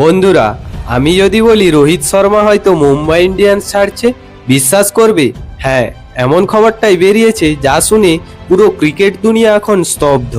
বন্ধুরা, আমি যদি বলি রোহিত শর্মা হয়তো মুম্বাই ইন্ডিয়ান্স ছাড়ছে, বিশ্বাস করবে? হ্যাঁ এমন খবরটাই বেরিয়েছে যা শুনে পুরো ক্রিকেট দুনিয়া এখন স্তব্ধ।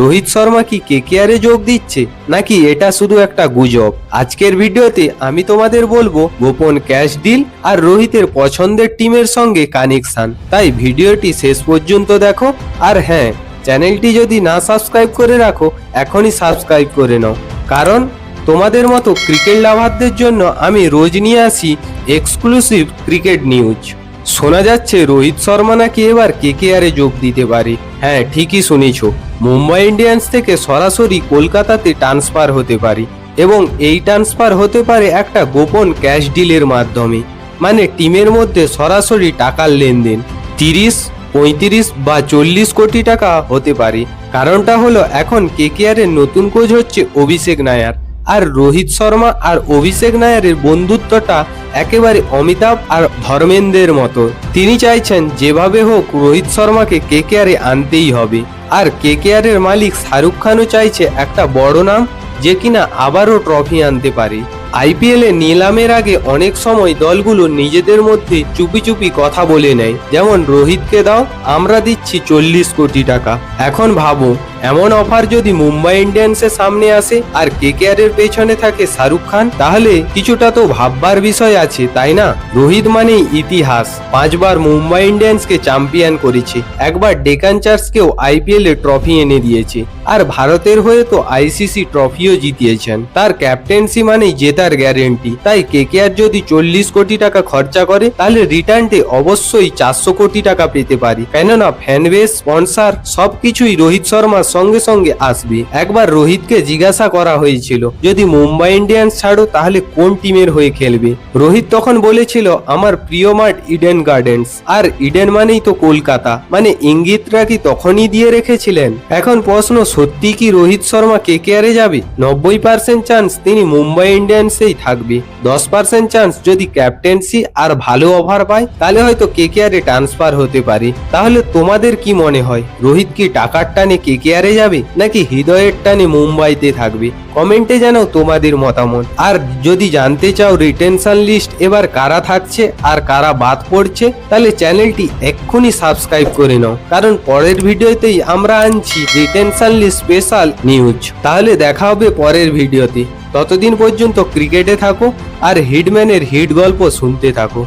রোহিত শর্মা কি কেকেআরে যোগ দিচ্ছে, নাকি এটা শুধু একটা গুজব? আজকের ভিডিওতে আমি তোমাদের বলব গোপন ক্যাশ ডিল আর রোহিতের পছন্দের টিমের সঙ্গে কানেকশন। তাই ভিডিওটি শেষ পর্যন্ত দেখো। আর হ্যাঁ চ্যানেলটি যদি না সাবস্ক্রাইব করে রাখো, এখনই সাবস্ক্রাইব করে নাও। কারণ তোমাদের মতো ক্রিকেট লাভারদের জন্য আমি রোজ নিয়ে আসি এক্সক্লুসিভ ক্রিকেট নিউজ শোনা যাচ্ছে রোহিত শর্মা নাকি এবার কে কেকেআরে যোগ দিতে পারে। হ্যাঁ ঠিকই শুনেছ। মুম্বাই ইন্ডিয়ান্স থেকে সরাসরি কলকাতাতে ট্রান্সফার হতে পারে এবং এই ট্রান্সফার হতে পারে একটা গোপন ক্যাশ ডিলের মাধ্যমে। মানে টিমের মধ্যে সরাসরি টাকার লেনদেন। তিরিশ, পঁয়ত্রিশ বা চল্লিশ কোটি টাকা হতে পারে। কারণটা হলো এখন কে কেকেআরের নতুন কোচ হচ্ছে অভিষেক নায়ার। আর রোহিত শর্মা আর অভিষেক নায়ারের বন্ধুত্বটা একেবারে অমিতাভ আর ধর্মেন্দ্রের মতো। তিনি চাইছেন যেভাবে হোক রোহিত শর্মাকে কে কেকেআরে আনতেই হবে। আর কে কেকেআরের মালিক শাহরুখ খানও চাইছে একটা বড় নাম যে কিনা আবারও ট্রফি আনতে পারে। আইপিএল নিলামের আগে অনেক সময় দলগুলো নিজেদের মধ্যে চুপি চুপি কথা বলে নেয়। যেমন রোহিতকে দাও, আমরা দিচ্ছি চল্লিশ কোটি টাকা। এখন ভাবো এমন অফার যদি মুম্বাই ইন্ডিয়ান্সের সামনে আসে আর কেকেআর এর পেছনে থাকে শাহরুখ খান, তাহলে কিছুটা তো ভাববার বিষয় আছে, তাই না? রোহিত মানেই ইতিহাস। পাঁচবার মুম্বাই ইন্ডিয়ান্সকে চ্যাম্পিয়ন করেছে। একবার ডেকান চার্জকেও আইপিএল এ ট্রফি এনে দিয়েছে। আর ভারতের হয়ে তো আইসিসি ট্রফিও জিতিয়েছেন। তার ক্যাপ্টেন্সি মানেই জেতার গ্যারেন্টি। তাই কেকেআর যদি চল্লিশ কোটি টাকা খরচা করে, তাহলে রিটার্নটে অবশ্যই চারশো কোটি টাকা পেতে পারি। কেননা ফ্যানবেস, স্পন্সার, সবকিছুই রোহিত শর্মার সঙ্গে সঙ্গে আসবে। একবার রোহিতকে জিজ্ঞাসা করা হয়েছিল, যদি মুম্বাই ইন্ডিয়ান্স ছাড়ো, তাহলে কোন টিমের হয়ে খেলবে? রোহিত তখন বলেছিল, আমার প্রিয় মাঠ ইডেন গার্ডেন্স। আর ইডেন মানেই তো কলকাতা। মানে ইঙ্গিতরা কি তখনই দিয়ে রেখেছিলেন? এখন প্রশ্ন, সত্যি কি রোহিত শর্মা কেকেআরে যাবে? নব্বই পার্সেন্ট চান্স তিনি মুম্বাই ইন্ডিয়ান্সেই থাকবে। দশ পার্সেন্ট চান্স যদি ক্যাপ্টেন্সি আর ভালো অফার পায়, তাহলে হয়তো কেকেআরে ট্রান্সফার হতে পারে। তাহলে তোমাদের কি মনে হয়? রোহিত কি টাকার টানে কেকেআরে যাবে নাকি হৃদয়ের টানে মুম্বাইতে থাকবে? কমেন্টে জানাও তোমাদের মতামত। আর যদি জানতে চাও রিটেনশন লিস্ট এবার কারা থাকছে আর কারা বাদ পড়ছে, তাহলে চ্যানেলটি এক্ষুনি সাবস্ক্রাইব করে নাও। কারণ পরের ভিডিওতেই আমরা আনছি রিটেনশন লিস্ট স্পেশাল নিউজ তাহলে দেখা হবে পরের ভিডিওতে। ততদিন পর্যন্ত ক্রিকেটে থাকো আর হিটম্যানের হিট গল্প শুনতে থাকো।